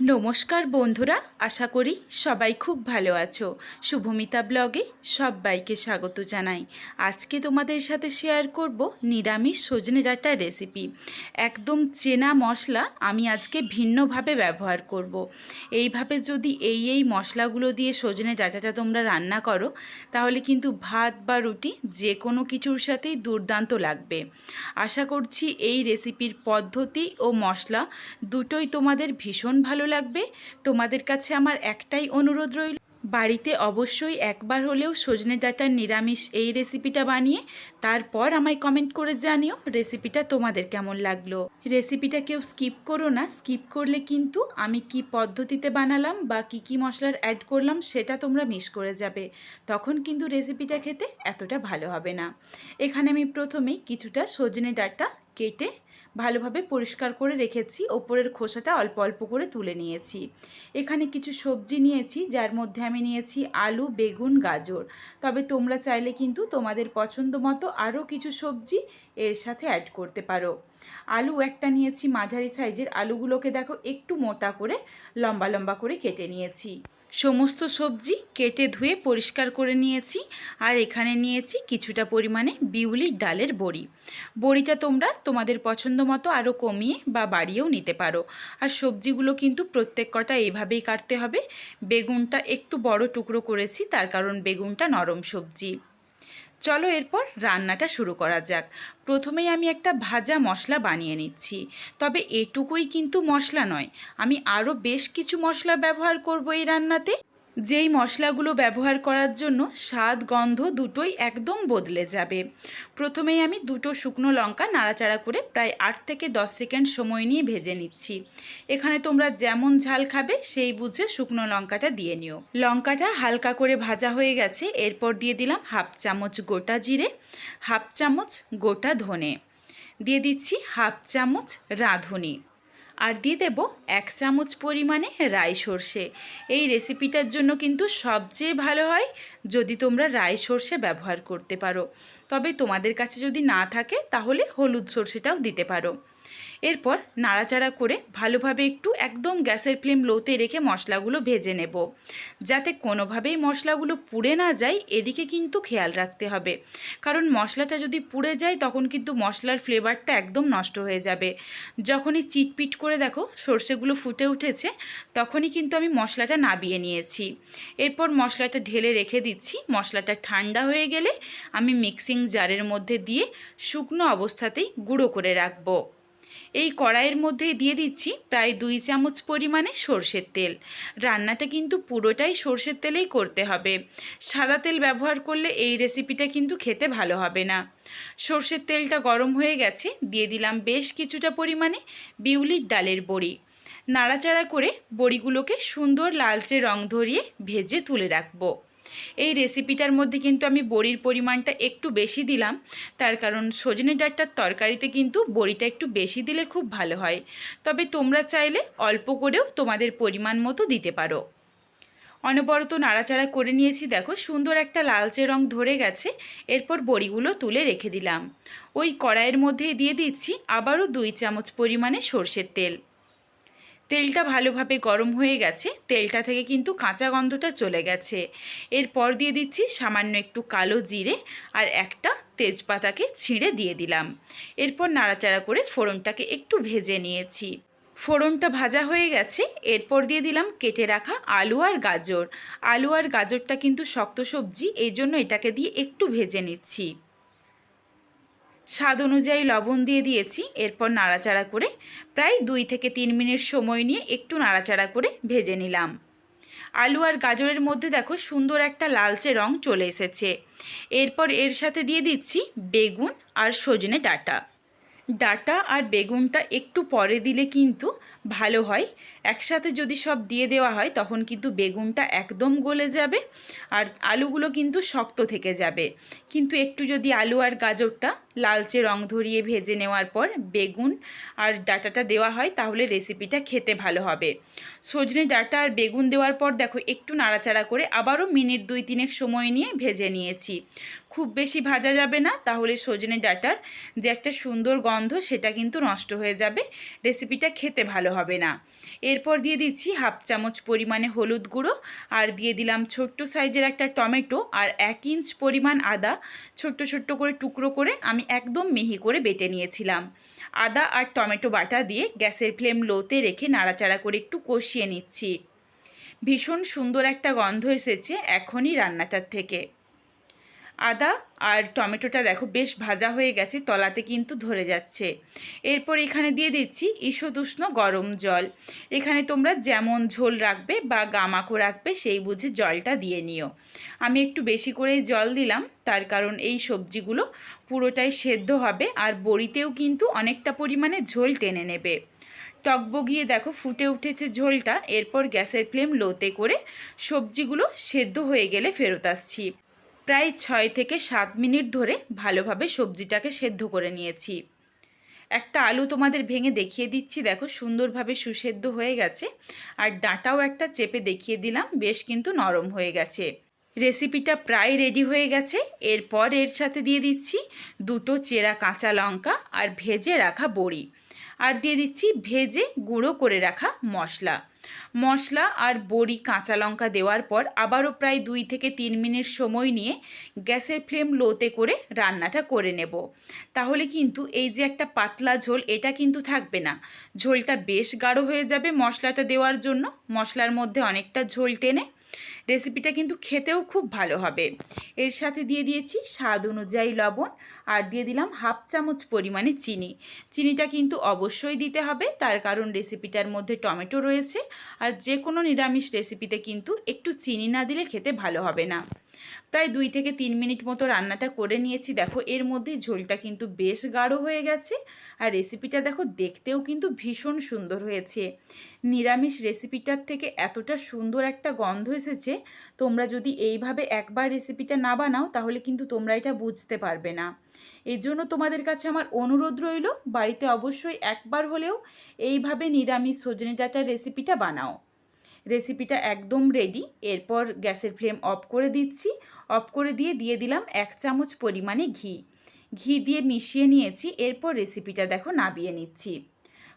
নমস্কার বন্ধুরা, আশা করি সবাই খুব ভালো আছো। শুভমিতা ব্লগে সবাইকে স্বাগত জানাই। আজকে তোমাদের সাথে শেয়ার করব নিরামিষ সজনে ডাঁটার রেসিপি একদম চেনা মশলা আমি আজকে ভিন্নভাবে ব্যবহার করব। এইভাবে যদি এই এই মশলাগুলো দিয়ে সজনে ডাঁটাটা তোমরা রান্না করো, তাহলে কিন্তু ভাত বা রুটি যে কোনো কিছুর সাথেই দুর্দান্ত লাগবে। আশা করছি এই রেসিপির পদ্ধতি ও মশলা দুটোই তোমাদের ভীষণ ভালো লাগবে? তোমাদের কাছে আমার একটাই অনুরোধ রইল, বাড়িতে অবশ্যই একবার হলেও সজনে ডাঁটার নিরামিষ এই রেসিপিটা বানিয়ে তারপর আমায় কমেন্ট করে জানিও রেসিপিটা তোমাদের কেমন লাগল। রেসিপিটা কেউ স্কিপ করো না, স্কিপ করলে কিন্তু আমি কি পদ্ধতিতে বানালাম বা কি কি মশলার অ্যাড করলাম সেটা তোমরা মিস করে যাবে। তখন কিন্তু রেসিপিটা খেতে এতটা ভালো হবে না। এখানে আমি প্রথমেই কিছুটা সজনে ডাঁটা কেটে ভালোভাবে পরিষ্কার করে রেখেছি। ওপরের খোসাটা অল্প অল্প করে তুলে নিয়েছি। এখানে কিছু সবজি নিয়েছি, যার মধ্যে আমি নিয়েছি আলু, বেগুন, গাজর। তবে তোমরা চাইলে কিন্তু তোমাদের পছন্দ মতো আরও কিছু সবজি এর সাথে অ্যাড করতে পারো। আলু একটা নিয়েছি মাঝারি সাইজের আলুগুলোকে দেখো একটু মোটা করে লম্বা লম্বা করে কেটে নিয়েছি। সমস্ত সবজি কেটে ধুয়ে পরিষ্কার করে নিয়েছি আর এখানে নিয়েছি কিছুটা পরিমাণে বিউলির ডালের বড়ি। বড়িটা তোমরা তোমাদের পছন্দ মতো আরও কমিয়ে বা বাড়িয়েও নিতে পারো। আর সবজিগুলো কিন্তু প্রত্যেক কটা এইভাবেই কাটতে হবে। বেগুনটা একটু বড় টুকরো করেছি, তার কারণ বেগুনটা নরম সবজি। চলো এরপর রান্নাটা শুরু করা যাক। প্রথমেই আমি একটা ভাজা মশলা বানিয়ে নিচ্ছি। তবে এটুকুই কিন্তু মশলা নয়, আমি আরও বেশ কিছু মশলা ব্যবহার করব এই রান্নাতে। যেই মশলাগুলো ব্যবহার করার জন্য স্বাদ, গন্ধ দুটোই একদম বদলে যাবে। প্রথমেই আমি দুটো শুকনো লঙ্কা নাড়াচাড়া করে প্রায় আট থেকে দশ সেকেন্ড সময় নিয়ে ভেজে নিচ্ছি। এখানে তোমরা যেমন ঝাল খাবে, সেই বুঝে শুকনো লঙ্কাটা দিয়ে নিও। লঙ্কাটা হালকা করে ভাজা হয়ে গেছে, এরপর দিয়ে দিলাম হাফ চামচ গোটা জিরে, হাফ চামচ গোটা ধনে। দিয়ে দিচ্ছি হাফ চামচ রাঁধুনি। আর দিয়ে দেব এক চামচ পরিমাণে রাই সর্ষে। এই রেসিপিটার জন্য কিন্তু সবচেয়ে ভালো হয় যদি তোমরা রাই সর্ষে ব্যবহার করতে পারো। তবে তোমাদের কাছে যদি না থাকে, তাহলে হলুদ সর্ষেটাও দিতে পারো। এরপর নাড়াচাড়া করে ভালোভাবে একটু একদম গ্যাসের ফ্লেম লোতে রেখে মশলাগুলো ভেজে নেব। যাতে কোনোভাবেই মশলাগুলো পুড়ে না যায়, এদিকে কিন্তু খেয়াল রাখতে হবে। কারণ মশলাটা যদি পুড়ে যায়, তখন কিন্তু মশলার ফ্লেভারটা একদম নষ্ট হয়ে যাবে। যখনই চিটপিট করে দেখো সর্ষেগুলো ফুটে উঠেছে, তখনই কিন্তু আমি মশলাটা নাবিয়ে নিয়েছি। এরপর মশলাটা ঢেলে রেখে দিচ্ছি। মশলাটা ঠান্ডা হয়ে গেলে আমি মিক্সিং জারের মধ্যে দিয়ে শুকনো অবস্থাতেই গুঁড়ো করে রাখব। এই কড়াইয়ের মধ্যেই দিয়ে দিচ্ছি প্রায় দুই চামচ পরিমাণে সর্ষের তেল। রান্নাটা কিন্তু পুরোটাই সর্ষের তেলেই করতে হবে। সাদা তেল ব্যবহার করলে এই রেসিপিটা কিন্তু খেতে ভালো হবে না। সর্ষের তেলটা গরম হয়ে গেছে, দিয়ে দিলাম বেশ কিছুটা পরিমাণে বিউলির ডালের বড়ি। নাড়াচাড়া করে বড়িগুলোকে সুন্দর লালচে রং ধরিয়ে ভেজে তুলে রাখব। এই রেসিপিটার মধ্যে কিন্তু আমি বড়ির পরিমাণটা একটু বেশি দিলাম। তার কারণ সজনে ডাঁটার তরকারিতে কিন্তু বড়িটা একটু বেশি দিলে খুব ভালো হয়। তবে তোমরা চাইলে অল্প করেও তোমাদের পরিমাণ মতো দিতে পারো। অনবরত নাড়াচাড়া করে নিয়েছি, দেখো সুন্দর একটা লালচে রং ধরে গেছে। এরপর বড়িগুলো তুলে রেখে দিলাম। ওই কড়াইয়ের মধ্যে দিয়ে দিচ্ছি আবারও দুই চামচ পরিমাণে সর্ষের তেল। তেলটা ভালোভাবে গরম হয়ে গেছে। তেলটা থেকে কিন্তু কাঁচা গন্ধটা চলে গেছে। এরপর দিয়ে দিচ্ছি সামান্য একটু কালো জিরে আর একটা তেজপাতাকে ছিঁড়ে দিয়ে দিলাম। এরপর নাড়াচাড়া করে ফোড়নটাকে একটু ভেজে নিয়েছি। ফোড়নটা ভাজা হয়ে গেছে। এরপর দিয়ে দিলাম কেটে রাখা আলু আর গাজর। আলু আর গাজরটা কিন্তু শক্ত সবজি, এই জন্য এটাকে দিয়ে একটু ভেজে নিচ্ছি। স্বাদ অনুযায়ী লবণ দিয়ে দিয়েছি, এরপর নাড়াচাড়া করে প্রায় দুই থেকে তিন মিনিট সময় নিয়ে একটু নাড়াচাড়া করে ভেজে নিলাম। আলু আর গাজরের মধ্যে দেখো সুন্দর একটা লালচে রং চলে এসেছে। এরপর এর সাথে দিয়ে দিচ্ছি বেগুন আর সজনে ডাটা। ডাটা আর বেগুনটা একটু পরে দিলে কিন্তু ভালো হয়। একসাথে যদি সব দিয়ে দেওয়া হয়, তখন কিন্তু বেগুনটা একদম গলে যাবে আর আলুগুলো কিন্তু শক্ত থেকে যাবে। কিন্তু একটু যদি আলু আর গাজরটা লালচে রং ধরিয়ে ভেজে নেওয়ার পর বেগুন আর ডাটাটা দেওয়া হয়, তাহলে রেসিপিটা খেতে ভালো হবে। সজনে ডাটা আর বেগুন দেওয়ার পর দেখো, একটু নাড়াচাড়া করে আবারও মিনিট দুই তিনেক সময় নিয়ে ভেজে নিয়েছি। খুব বেশি ভাজা যাবে না, তাহলে সজনে ডাটার যে একটা সুন্দর গন্ধ সেটা কিন্তু নষ্ট হয়ে যাবে রেসিপিটা খেতে ভালো হবে না। এরপর দিয়ে দিচ্ছি হাফ চামচ পরিমাণে হলুদ গুঁড়ো, আর দিয়ে দিলাম ছোট্ট সাইজের একটা টমেটো, আর এক ইঞ্চ পরিমাণ আদা, ছোট্ট ছোট্ট করে টুকরো করে আমি একদম মিহি করে বেটে নিয়েছিলাম। আদা আর টমেটো বাটা দিয়ে গ্যাসের ফ্লেম লোতে রেখে নাড়াচাড়া করে একটু কষিয়ে নিচ্ছি। ভীষণ সুন্দর একটা গন্ধ এসেছে এখনই রান্নাটার থেকে। আদা আর টমেটোটা দেখো বেশ ভাজা হয়ে গেছে, তলাতে কিন্তু ধরে যাচ্ছে। এরপর এখানে দিয়ে দিচ্ছি ঈষদুষ্ণ গরম জল। এখানে তোমরা যেমন ঝোল রাখবে বা গামাকো রাখবে সেই বুঝে জলটা দিয়ে নিও। আমি একটু বেশি করেই জল দিলাম, তার কারণ এই সবজিগুলো পুরোটাই সেদ্ধ হবে আর বড়িতেও কিন্তু অনেকটা পরিমাণে ঝোল টেনে নেবে। টকবগিয়ে দেখো ফুটে উঠেছে ঝোলটা, এরপর গ্যাসের ফ্লেম লোতে করে সবজিগুলো সেদ্ধ হয়ে গেলে ফেরত আসছি। প্রায় ছয় থেকে সাত মিনিট ধরে ভালোভাবে সবজিটাকে সেদ্ধ করে নিয়েছি। একটা আলু তোমাদের ভেঙে দেখিয়ে দিচ্ছি, দেখো সুন্দরভাবে সুসেদ্ধ হয়ে গেছে। আর ডাঁটাও একটা চেপে দেখিয়ে দিলাম, বেশ কিন্তু নরম হয়ে গেছে। রেসিপিটা প্রায় রেডি হয়ে গেছে। এরপর এর সাথে দিয়ে দিচ্ছি দুটো চেরা কাঁচা লঙ্কা আর ভেজে রাখা বড়ি। আর দিয়ে দিচ্ছি ভেজে গুঁড়ো করে রাখা মশলা। মশলা আর বড়ি কাঁচা লঙ্কা দেওয়ার পর আবারও প্রায় দুই থেকে তিন মিনিট সময় নিয়ে গ্যাসের ফ্লেম লোতে করে রান্নাটা করে নেব। তাহলে কিন্তু এই যে একটা পাতলা ঝোল, এটা কিন্তু থাকবে না। ঝোলটা বেশ গাঢ় হয়ে যাবে মশলাটা দেওয়ার জন্য। মশলার মধ্যে অনেকটা ঝোল টেনে রেসিপিটা কিন্তু খেতেও খুব ভালো হবে। এর সাথে দিয়ে দিয়েছি স্বাদ অনুযায়ী লবণ আর দিয়ে দিলাম হাফ চামচ পরিমাণে চিনি। চিনিটা কিন্তু অবশ্যই দিতে হবে, তার কারণ রেসিপিটার মধ্যে টমেটো রয়েছে। আর যে কোনো নিরামিষ রেসিপিতে কিন্তু একটু চিনি না দিলে খেতে ভালো হবে না। প্রায় দুই থেকে তিন মিনিট মতো রান্নাটা করে নিয়েছি। দেখো, এর মধ্যে ঝোলটা কিন্তু বেশ গাঢ় হয়ে গেছে আর রেসিপিটা দেখো দেখতেও কিন্তু ভীষণ সুন্দর হয়েছে। নিরামিষ রেসিপিটার থেকে এতটা সুন্দর একটা গন্ধ এসেছে, তোমরা যদি এইভাবে একবার রেসিপিটা না বানাও, তাহলে কিন্তু তোমরা এটা বুঝতে পারবে না। এর জন্য তোমাদের কাছে আমার অনুরোধ রইল, বাড়িতে অবশ্যই একবার হলেও এইভাবে নিরামিষ সজনে ডাঁটার রেসিপিটা বানাও। রেসিপিটা একদম রেডি এরপর গ্যাসের ফ্লেম অফ করে দিচ্ছি। অফ করে দিয়ে দিয়ে দিলাম এক চামচ পরিমাণে ঘি। ঘি দিয়ে মিশিয়ে নিয়েছি, এরপর রেসিপিটা দেখো নাবিয়ে নিচ্ছি।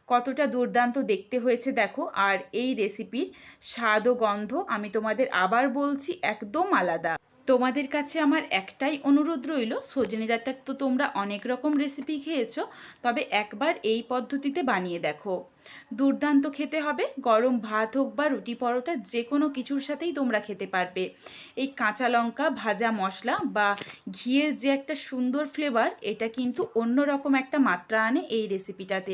কতটা দুর্দান্ত দেখতে হয়েছে দেখো, আর এই রেসিপির স্বাদ ও গন্ধ আমি তোমাদের আবার বলছি একদম আলাদা। তোমাদের কাছে আমার একটাই অনুরোধ রইল, সজনে ডাঁটার তো তোমরা অনেক রকম রেসিপি খেয়েছ, তবে একবার এই পদ্ধতিতে বানিয়ে দেখো। দুর্দান্ত খেতে হবে, গরম ভাত হোক বা রুটি পরোটা যে কোনো কিছুর সাথেই তোমরা খেতে পারবে। এই কাঁচা লঙ্কা, ভাজা মশলা বা ঘিয়ের যে একটা সুন্দর ফ্লেভার এটা কিন্তু অন্য রকম একটা মাত্রা আনে এই রেসিপিটাতে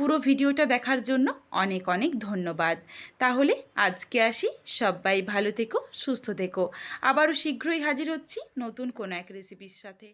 পুরো ভিডিওটা দেখার জন্য অনেক অনেক ধন্যবাদ। তাহলে আজকে আসি। সবাই ভালো থেকো, সুস্থ থেকো। আবারও শীঘ্রই হাজির হচ্ছি নতুন কোনো এক রেসিপির সাথে।